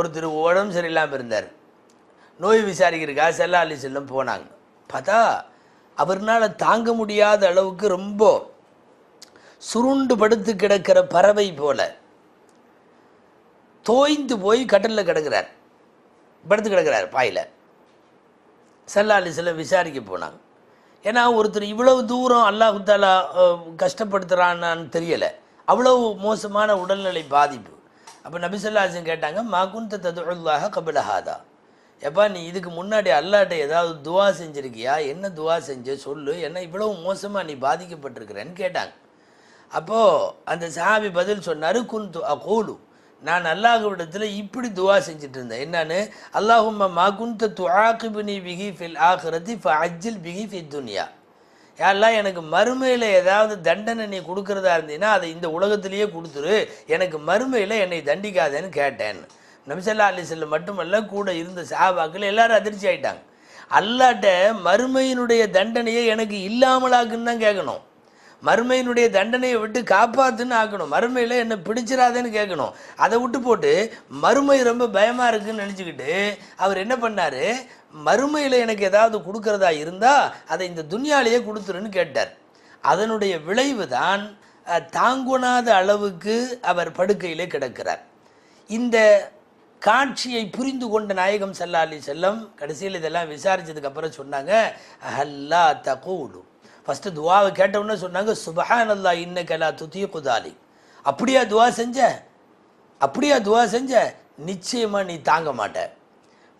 ஒருத்தர் உடம்பு சரியில்லாமல் இருந்தார். நோய் விசாரிக்கிறதுக்காக செல்லா அலி செல்லம் போனாங்க. பார்த்தா அவர்னால தாங்க முடியாத அளவுக்கு ரொம்ப சுருண்டு படுத்து கிடக்கிற பறவை போல. தோய்ந்து போய் கட்டலில் கிடக்கிறார். படுத்து கிடக்கிறார் பாயில். செல்லாலி அலிஸ்லாம் விசாரிக்க போனாங்க. ஏன்னா ஒருத்தர் இவ்வளவு தூரம் அல்லாஹு தாலா கஷ்டப்படுத்துகிறான்னு தெரியலை. அவ்வளவு மோசமான உடல்நிலை பாதிப்பு. அப்போ நபிசல்லாசன் கேட்டாங்க மாகுந்த ததுல்லாக கபிலஹாதா எப்பா நீ இதுக்கு முன்னாடி அல்லாட்ட ஏதாவது துவா செஞ்சுருக்கியா? என்ன துவா செஞ்ச? சொல்லு. என்ன இவ்வளவு மோசமாக நீ பாதிக்கப்பட்டிருக்கிறேன்னு கேட்டாங்க. அப்போது அந்த சஹாபி பதில் சொன்னார் குந்து அகோலு. நான் அல்லாஹ்விடத்தில் இப்படி துவா செஞ்சுட்டு இருந்தேன் என்னன்னு? அல்லாஹும் மா குந்த துஆகிபுனி பிகி ஃபில் ஆஹிரதி ஃப அஜில் பிகி ஃபி துனியா. யாரெல்லாம் எனக்கு மறுமையில் ஏதாவது தண்டனை நீ கொடுக்கறதா இருந்தீங்கன்னா அதை இந்த உலகத்திலேயே கொடுத்துரு. எனக்கு மறுமையில் என்னை தண்டிக்காதேன்னு கேட்டேன். நம்சல்லா அலிசல்ல மட்டுமல்ல கூட இருந்த சாபாக்கள் எல்லாரும் அதிர்ச்சி ஆயிட்டாங்க. அல்லாட்ட மறுமையினுடைய தண்டனையை எனக்கு இல்லாமலாக்குன்னு தான் கேட்கணும் மறுமையினுடைய தண்டனையை விட்டு காப்பாத்துன்னு ஆக்கணும். மறுமையில் என்னை பிடிச்சிடாதேன்னு கேட்கணும் அதை விட்டு போட்டு மறுமை ரொம்ப பயமாக இருக்குன்னு நினச்சிக்கிட்டு அவர் என்ன பண்ணார்? மறுமையில் எனக்கு ஏதாவது கொடுக்கறதா இருந்தால் அதை இந்த துன்யாலேயே கொடுத்துருன்னு கேட்டார். அதனுடைய விளைவு தான் தாங்குனாத தாங்குணாத அளவுக்கு அவர் படுக்கையிலே கிடக்கிறார். இந்த காட்சியை புரிந்து கொண்ட நாயகம் சல்லா அலி செல்லம் கடைசியில் இதெல்லாம் விசாரித்ததுக்கு அப்புறம் சொன்னாங்க அஹல்லா தகூலு. ஃபஸ்ட்டு துவாவை கேட்டவுடனே சொன்னாங்க சுபஹான் அல்லா இன்னக்கலா துத்திய குதாலி அப்படியா துவா செஞ்ச? அப்படியா துவா செஞ்ச. நிச்சயமாக நீ தாங்க மாட்ட.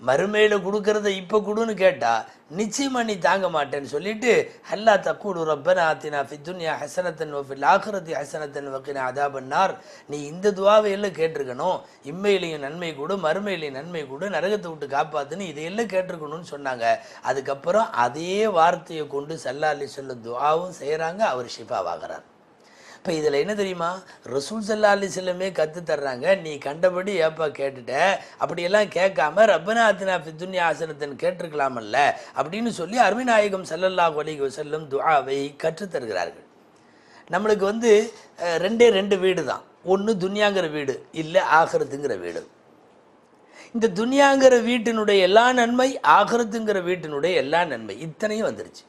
மறுமையில் கொடுக்கறத இப்போ கொடுன்னு கேட்டால் நிச்சயமாக நீ தாங்க மாட்டேன்னு சொல்லிட்டு ஹல்லா தக்கூடு ரப்பன் ஆத்தினா ஃபித்துன்யா ஹசனத்தன் வஃபில் ஆஹரத்தி ஹசனத்தன் வக்கினா அதா பண்ணார் நீ இந்த துவாவை எல்லாம் கேட்டிருக்கணும். இம்மையிலையும் நன்மை கூட மறுமையிலையும் நன்மை கூட நரகத்தை விட்டு காப்பாற்றுன்னு இதையெல்லாம் கேட்டிருக்கணும்னு சொன்னாங்க. அதுக்கப்புறம் அதே வார்த்தையை கொண்டு சல்லா அலி சொல்லும் துவாவும் செய்கிறாங்க அவர் ஷிஃபாவாகிறார் இப்போ இதில் என்ன தெரியுமா? ரசூல் சல்லா அலி செல்லமே கற்று தர்றாங்க. நீ கண்டபடி ஏப்பா கேட்டுட்ட? அப்படியெல்லாம் கேட்காம ரப்பனா அத்தினா ஃபித்துன்யா ஆசனத்தன் கேட்டிருக்கலாமல்ல? அப்படின்னு சொல்லி அருமிநாயகம் சல்லல்லா அலைஹி வஸல்லம் துஆவை கற்றுத் தருகிறார்கள். நம்மளுக்கு வந்து ரெண்டே ரெண்டு வீடு தான். ஒன்று துன்யாங்கிற வீடு இல்லை ஆகிறதுங்கிற வீடு. இந்த துன்யாங்கிற வீட்டினுடைய எல்லா நன்மை ஆகிறதுங்கிற வீட்டினுடைய எல்லா நன்மை இத்தனையும் வந்துருச்சு.